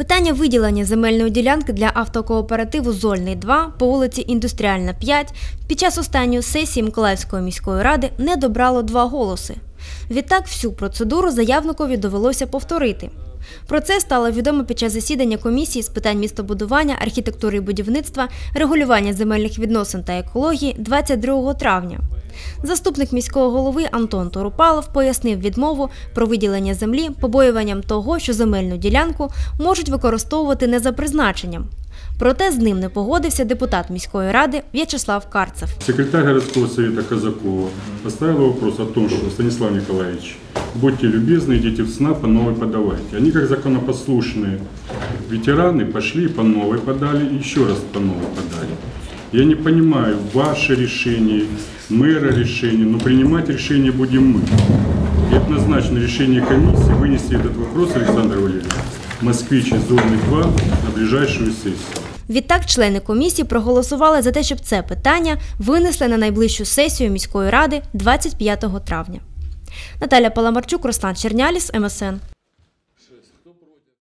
Питання виділення земельної ділянки для автокооперативу Зольний 2 по вулиці Індустріальна 5 під час останньої сесії Миколаївської міської ради не добрало два голоси. Відтак всю процедуру заявникові довелося повторити. Про це стало відомо під час засідання комісії з питань містобудування, архітектури і будівництва, регулювання земельних відносин та екології 22 травня. Заступник міського голови Антон Торопалов пояснив відмову про виділення землі побоюванням того, що земельну ділянку можуть використовувати не за призначенням. Проте з ним не погодився депутат міської ради В'ячеслав Карцев. Секретарь городского совета Казакова поставила вопрос о том, что Станислав Николаевич, будьте любезны, идите в СНА, по новой подавайте. Они как законопослушные ветераны пошли по новой подали и еще раз по новой подали. Я не понимаю, ваше решение, мэра решение, но принимать решение будем мы. И однозначно решение комиссии вынести этот вопрос, Александр Валерьевич, москвич из зоны 2 на ближайшую сессию. Відтак члени комісії проголосували за те, щоб це питання винесли на найближчу сесію міської ради 25 травня. Наталя Паламарчук, Руслан Черняліс, МСН.